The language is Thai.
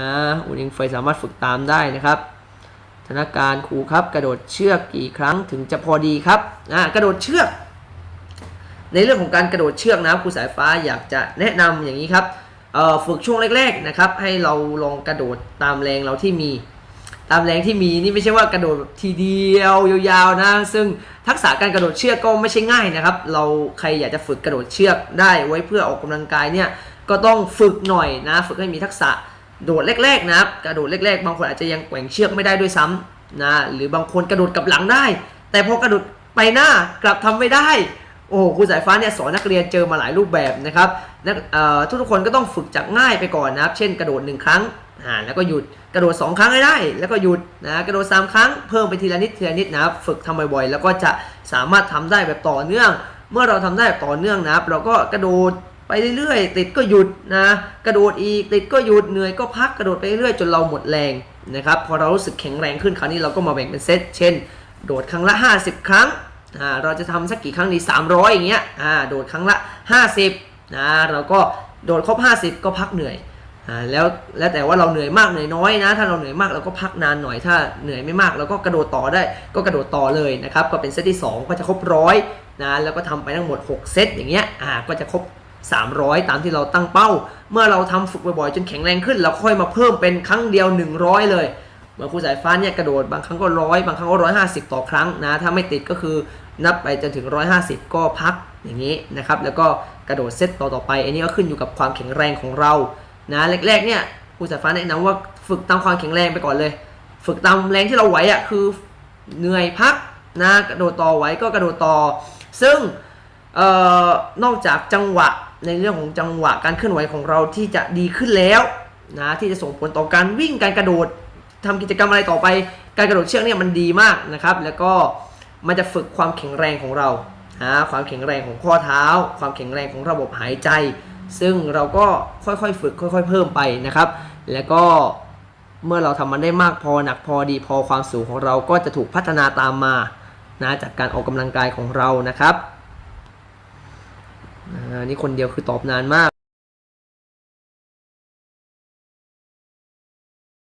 นะอุลิงเฟยสามารถฝึกตามได้นะครับธนาการครูครับ กระโดดเชือกกี่ครั้งถึงจะพอดีครับอ่ากระโดดเชือก ในเรื่องของการกระโดดเชือกนะครูสายฟ้าอยากจะแนะนำอย่างนี้ครับเอ่อฝึกช่วงแรกๆนะครับ ให้เราลองกระโดดตามแรงเราที่มี ตามแรงที่มีนี่ไม่ใช่ว่ากระโดดทีเดียวยาวๆนะ ซึ่งทักษะการกระโดดเชือกก็ไม่ใช่ง่ายนะครับ เราใครอยากจะฝึกกระโดดเชือกได้ไว้เพื่อออกกำลังกายเนี่ยก็ต้องฝึกหน่อยนะ ฝึกให้มีทักษะ โดดแรกๆนะครับกระโดดแรกๆ บางคนอาจจะยังแกว่งเชือกไม่ได้ด้วยซ้ำนะหรือบางคนกระโดดกับหลังได้ แต่พอกระโดดไปหน้ากลับทำไม่ได้โอ้โหครูสายฟ้าเนี่ยสอนนักเรียนเจอมาหลายรูปแบบนะครับนักทุกๆคนก็ต้องฝึกจากง่ายไปก่อนนะครับ เช่นกระโดดหนึ่งครั้งอ่าแล้วก็หยุดกระโดดสองครั้งให้ได้ แล้วก็หยุดนะกระโดดสามครั้งเพิ่มไปทีละนิดทีละนิดนะครับฝึกทำบ่อยๆแล้วก็จะสามารถทำได้แบบต่อเนื่อง เมื่อเราทำได้แบบต่อเนื่องนะครับ เราก็กระโดด ไปเรื่อยๆติดก็หยุดนะกระโดดอีกติดก็หยุดเหนื่อยก็พักกระโดดไปเรื่อยๆจนเราหมดแรงนะครับพอเรารู้สึกแข็งแรงขึ้นคราวนี้เราก็มาแบ่งเป็นเซตเช่น โดดครั้งละ 50 ครั้งอ่าเราจะทำสักกี่ครั้งดี300 อย่างเงี้ยอ่าโดดครั้งละ 50นะเราก็โดดครบ 50 ก็พักเหนื่อยอ่าแล้วแล้วแต่ว่าเราเหนื่อยมากเหนื่อยน้อยนะ ถ้าเราเหนื่อยมากเราก็พักนานหน่อยถ้าเหนื่อยไม่มากเราก็กระโดดต่อได้ ก็กระโดดต่อเลยนะครับก็เป็นเซตที่ 2 ก็จะครบร้อยนะแล้วก็ทำไปทั้งหมด 6 เซตอย่างเงี้ยอ่าก็จะครบ 300 ตามที่เราตั้งเป้า เมื่อเราทำฝึกบ่อยๆ จนแข็งแรงขึ้น เราค่อยมาเพิ่มเป็นครั้งเดียว 100 เลยเหมื่อนครูสายฟ้าเนี่ยกระโดดบางครั้งก็ร้อยบางครั้งก็ร้อยห้าสิบต่อครั้งนะถ้าไม่ติดก็คือนับไปจนถึงร้อยห้าสิบก็พักอย่างนี้นะครับแล้วก็กระโดดเซตต่อต่อไป อันนี้ก็ขึ้นอยู่กับความแข็งแรงของเรานะแรกๆเนี่ยครูสายฟ้าแนะนำว่าฝึกตามความแข็งแรงไปก่อนเลย ฝึกตามแรงที่เราไหวอะคือเหนื่อยพักนะกระโดดต่อไหวก็กระโดดต่อ ซึ่งออนอกจากจังหวะ ในเรื่องของจังหวะการเคลื่อนไหวของเราที่จะดีขึ้นแล้วนะที่จะส่งผลต่อการวิ่งการกระโดดทำกิจกรรมอะไรต่อไป การกระโดดเชือกเนี่ยมันดีมากนะครับ แล้วก็มันจะฝึกความแข็งแรงของเรานะความแข็งแรงของข้อเท้า ความแข็งแรงของระบบหายใจ ซึ่งเราก็ค่อยๆฝึกค่อย ๆ เพิ่มไปนะครับ แล้วก็เมื่อเราทำมันได้มากพอหนักพอดีพอความสูงของเราก็จะถูกพัฒนาตามมานะจากการออกกำลังกายของเรานะครับ นี่คนเดียวคือตอบนานมาก